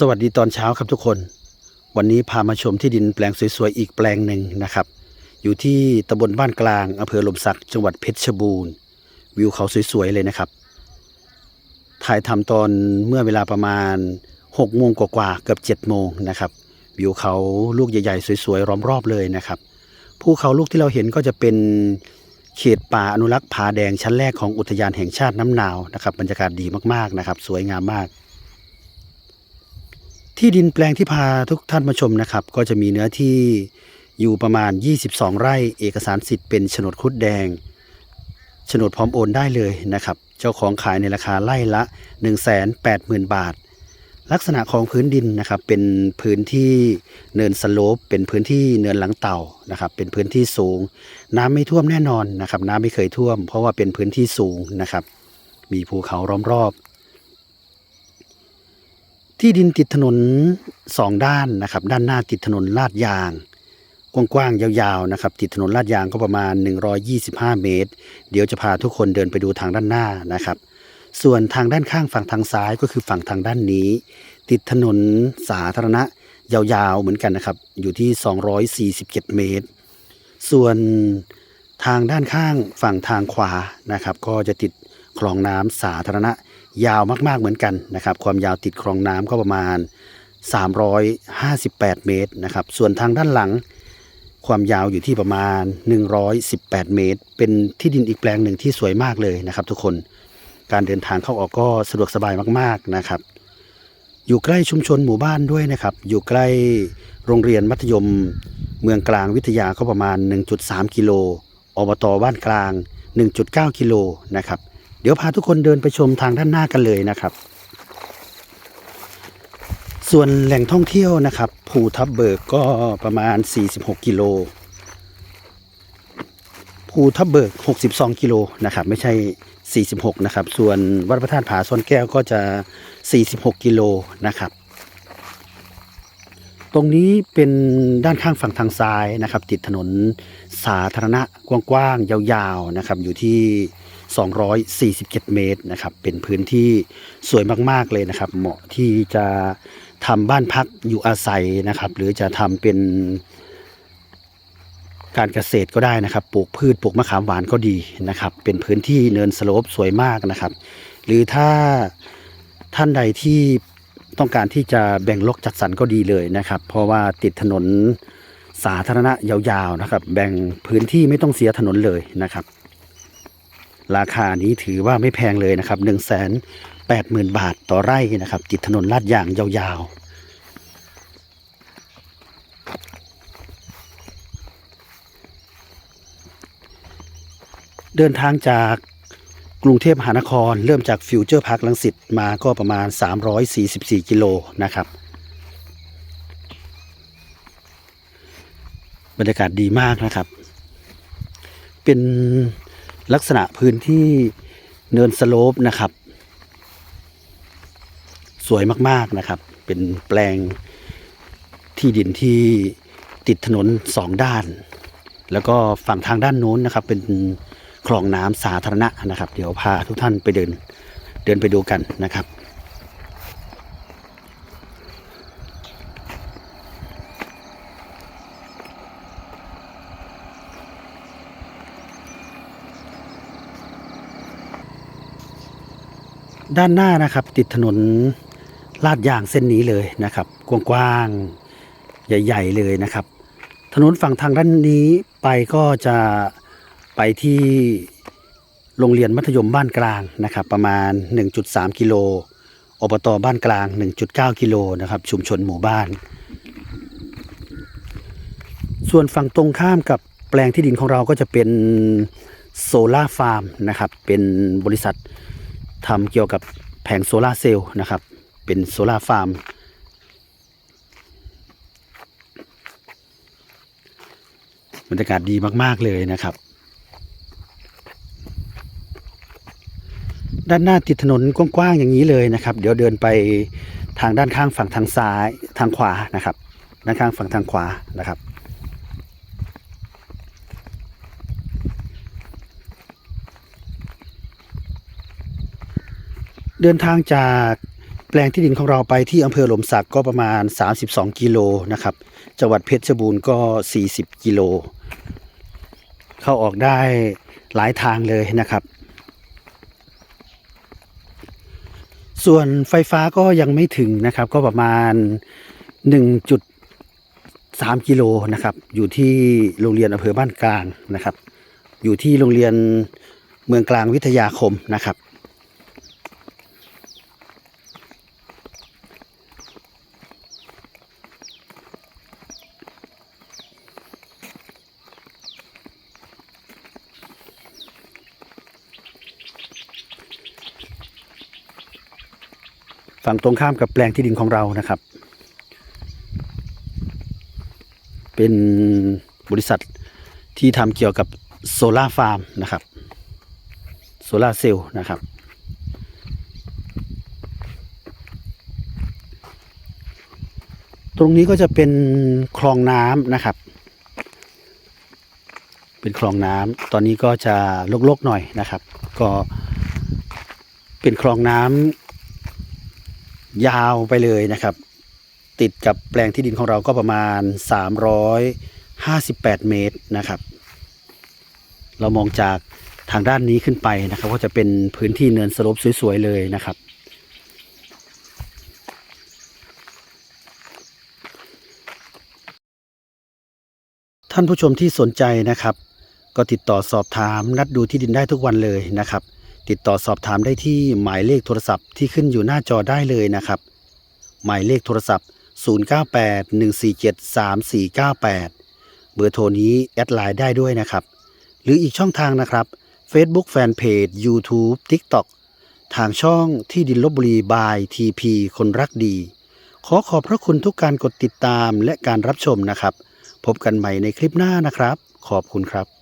สวัสดีตอนเช้าครับทุกคน วันนี้พามาชมที่ดินแปลงสวยๆอีกแปลงหนึ่งนะครับ อยู่ที่ตำบลบ้านกลางอำเภอหลมสักจังหวัดเพชรบูรณ์ วิวเขาสวยๆเลยนะครับ ถ่ายทำตอนเมื่อเวลาประมาณ6โมงกว่าๆเกือบ7โมงนะครับ วิวเขาลูกใหญ่ๆสวยๆล้อมรอบเลยนะครับภูเขาลูกที่เราเห็นก็จะเป็นเขตป่าอนุรักษ์ผาแดงชั้นแรกของอุทยานแห่งชาติน้ำหนาวนะครับบรรยากาศดีมากๆนะครับ สวยงามมาก ที่ดินแปลงที่พาทุกท่านมาชมนะครับ ก็จะมีเนื้อที่อยู่ประมาณ 22 ไร่ เอกสารสิทธิ์เป็นโฉนดครุฑแดงโฉนดพร้อมโอนได้เลยนะครับ เจ้าของขายในราคาไร่ละ 180,000 บาท ลักษณะของพื้นดินนะครับ เป็นพื้นที่เนินสโลป เป็นพื้นที่เนินหลังเต่านะครับ เป็นพื้นที่สูง น้ำไม่ท่วมแน่นอนนะครับ น้ำไม่เคยท่วม เพราะว่าเป็นพื้นที่สูงนะครับ มีภูเขาล้อมรอบ ที่ดินติดถนนสองด้านนะครับ ด้านหน้าติดถนนลาดยาง กว้างๆยาวๆนะครับ ติดถนนลาดยางก็ประมาณ 125 เมตร เดี๋ยวจะพาทุกคนเดินไปดูทางด้านหน้านะครับ ส่วนทางด้านข้างฝั่งทางซ้ายก็คือฝั่งทางด้านนี้ ติดถนนสาธารณะยาวๆเหมือนกันนะครับ อยู่ที่ 247 เมตร ส่วนทางด้านข้างฝั่งทางขวานะครับ ก็จะติดคลองน้ำสาธารณะ ยาวมากๆเหมือนกันนะครับ ความยาวติดคลองน้ำก็ประมาณ 358 เมตรนะครับ ส่วนทางด้านหลัง ความยาวอยู่ที่ประมาณ 118 เมตร เป็นที่ดินอีกแปลงหนึ่งที่สวยมากเลยนะครับ ทุกคนการเดินทางเข้าออกก็สะดวกสบายมากๆนะครับ อยู่ใกล้ชุมชนหมู่บ้านด้วยนะครับ อยู่ใกล้โรงเรียนมัธยม เมืองกลางวิทยาก็ประมาณ 1.3 กิโลอบตบ้านกลาง 1.9 กิโลนะครับ ดี๋ยวพาทุกคนเดินไปชมทางด้านหน้ากันเลยนะครับ ส่วนแหล่งท่องเที่ยวนะครับ ภูทับเบิกก็ประมาณ 46 กิโล ภูทับเบิก 62 กิโลนะครับ ไม่ใช่ 46 นะครับ ส่วนวัดพระธาตุผาซ่อนแก้วก็จะ 46 กิโลนะครับตรงนี้เป็นด้านข้างฝั่งทางซ้ายนะครับ ติดถนนสาธารณะกว้างๆยาวๆนะครับ อยู่ที่ 247 เมตรนะครับ เป็นพื้นที่สวยมากๆเลยนะครับ เหมาะที่จะทำบ้านพักอยู่อาศัยนะครับ หรือจะทำเป็นการเกษตรก็ได้นะครับ ปลูกพืชปลูกมะขามหวานก็ดีนะครับ เป็นพื้นที่เนินสโลปสวยมากนะครับ หรือถ้าท่านใดที่ต้องการที่จะแบ่งลกจัดสรรก็ดีเลยนะครับ เพราะว่าติดถนนสาธารณะยาวๆนะครับ แบ่งพื้นที่ไม่ต้องเสียถนนเลยนะครับ ราคานี้ถือว่าไม่แพงเลยนะครับ1นึ่งแสนแปดหมื่นบาทต่อไร่นะครับ ติดถนนลาดยางยาวๆเดินทางจากกรุงเทพมหานคร เริ่มจากฟิวเจอร์พาร์คลังสิตมาก็ประมาณ 344 กิโลนะครับ บรรยากาศดีมากนะครับ เป็น ลักษณะพื้นที่เนินสโลปนะครับ สวยมากๆนะครับ เป็นแปลงที่ดินที่ติดถนนสองด้าน แล้วก็ฝั่งทางด้านโน้นนะครับ เป็นคลองน้ำสาธารณะนะครับ เดี๋ยวพาทุกท่านไปเดินเดินไปดูกันนะครับ ด้านหน้านะครับ ติดถนนลาดยางเส้นนี้เลยนะครับกว้างๆใหญ่ ๆเลยนะครับ ถนนฝั่งทางด้านนี้ไปก็จะไปที่โรงเรียนมัธยมบ้านกลางนะครับ ประมาณ 1.3 กิโลอบตบ้านกลาง 1.9 กิโลนะครับ ชุมชนหมู่บ้าน ส่วนฝั่งตรงข้ามกับแปลงที่ดินของเราก็จะเป็นโซล่าฟาร์มนะครับ เป็นบริษัท ทำเกี่ยวกับแผงโซลาร์เซลล์นะครับ เป็นโซลาร์ฟาร์มบรรยากาศดีมาก ๆ เลยนะครับ ด้านหน้าติดถนนกว้าง ๆ อย่างนี้เลยนะครับ เดี๋ยวเดินไปทางด้านข้างฝั่งทางซ้ายทางขวานะครับ ด้านข้างฝั่งทางขวานะครับ เดินทางจากแปลงที่ดินของเราไปที่อำเภอหลมสักก็ประมาณ 32 กิโลนะครับ จังหวัดเพชรบูรณ์ก็ 40 กิโล เข้าออกได้หลายทางเลยนะครับ ส่วนไฟฟ้าก็ยังไม่ถึงนะครับ ก็ประมาณ 1.3 กิโลนะครับ อยู่ที่โรงเรียนอำเภอบ้านกลางนะครับ อยู่ที่โรงเรียนเมืองกลางวิทยาคมนะครับ ฝั่งตรงข้ามกับแปลงที่ดินของเรานะครับ เป็นบริษัทที่ทำเกี่ยวกับโซลาฟาร์มนะครับโซลาเซลล์นะครับ ตรงนี้ก็จะเป็นคลองน้ำนะครับ เป็นคลองน้ำตอนนี้ก็จะลกๆหน่อยนะครับ ก็เป็นคลองน้ำ ยาวไปเลยนะครับ ติดกับแปลงที่ดินของเราก็ประมาณ 358 เมตรนะครับ เรามองจากทางด้านนี้ขึ้นไปนะครับ ก็จะเป็นพื้นที่เนินสลบสวยๆเลยนะครับท่านผู้ชมที่สนใจนะครับ ก็ติดต่อสอบถามนัดดูที่ดินได้ทุกวันเลยนะครับ ติดต่อสอบถามได้ที่หมายเลขโทรศัพท์ที่ขึ้นอยู่หน้าจอได้เลยนะครับ หมายเลขโทรศัพท์ 0981473498 เบอร์โทรนี้แอดไลน์ได้ด้วยนะครับ หรืออีกช่องทางนะครับ Facebook Fanpage YouTube TikTok ทางช่องที่ดินลบบุรีบาย TP คนรักดี ขอขอบพระคุณทุกการกดติดตามและการรับชมนะครับ พบกันใหม่ในคลิปหน้านะครับ ขอบคุณครับ